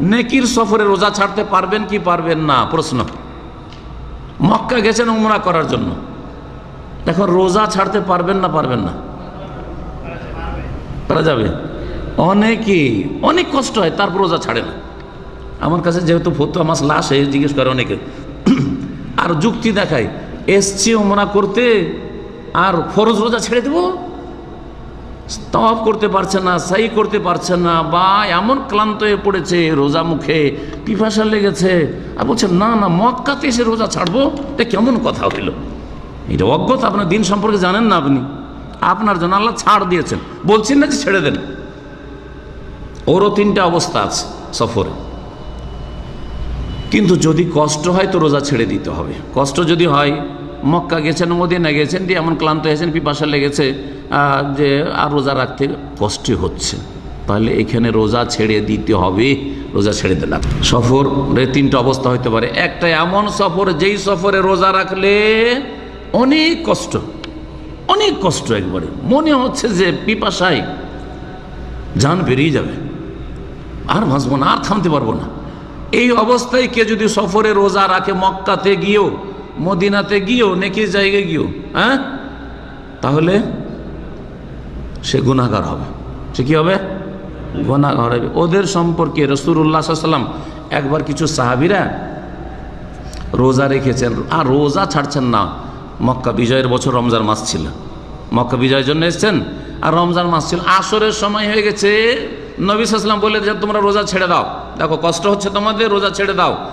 নেকির সফরে রোজা ছাড়তে পারবেন কি পারবেন না? প্রশ্ন। মক্কা গেছেন উমরা করার জন্য। এখন রোজা ছাড়তে পারবেন না পারবেন না? পারা যাবে। অনেকে, অনেক কষ্ট হয়, তারপর রোজা ছাড়ে না। আমার কাছে যেহেতু ফতুয়া মাস লাশ হয়ে জিজ্ঞেস করে অনেকে। আর যুক্তি দেখায়, এসছি ওমরা করতে, আর ফরজ রোজা ছেড়ে দেবো? তফ করতে পারছে না সাই করতে পারছে না, বা এমন ক্লান্ত হয়ে পড়েছে রোজা মুখে পিপাসা লেগেছে। আর বলছে, না না, মক্কাতে এসে রোজা ছাড়বো? এটা কেমন কথা হইল? এটা অজ্ঞত, আপনার দিন সম্পর্কে জানেন না আপনি। আপনার জন্য আল্লাহ ছাড় দিয়েছেন। বলছেন না যে ছেড়ে দেন। ওরও তিনটা অবস্থা আছে সফরে। কিন্তু যদি কষ্ট হয় তো রোজা ছেড়ে দিতে হবে। কষ্ট যদি হয় মক্কা গেছেন মদিনা গেছেন, দিয়ে এমন ক্লান্ত হয়েছেন পিপাসা লেগেছে যে আর রোজা রাখতে কষ্ট হচ্ছে। তাহলে এখানে রোজা ছেড়ে দিতে হবে, রোজা ছেড়ে দিলাম। সফরের তিনটা অবস্থা হতে পারে। একটা এমন সফর, যেই সফরে রোজা রাখলে অনেক কষ্ট অনেক কষ্ট একবারে। মনে হচ্ছে যে পিপাসায় জান বেরিয়ে যাবে। আর ভাসবো না, আর থামতে পারব না। এই অবস্থায় কে যদি সফরে রোজা রাখে মক্কাতে গিয়েও মদিনাতে গিয়েও, নেকির জায়গায় গিয়েও হ্যাঁ? তাহলে সে গুণাগার হবে। সে কি হবে? গুণাগার হবে। ওদের সম্পর্কে রসুল্লাহ সাল্লাম একবার কিছু সাহাবিরা রোজা রেখেছেন। আর রোজা ছাড়ছেন না। মক্কা বিজয়ের বছর রমজান মাস ছিল। মক্কা বিজয়ের জন্য এসছেন। আর রমজান মাস ছিল। আসরের সময় হয়ে গেছে। নবী সাল্লাম বলে যে তোমরা রোজা ছেড়ে দাও। দেখো, কষ্ট হচ্ছে তোমাদের, রোজা ছেড়ে দাও।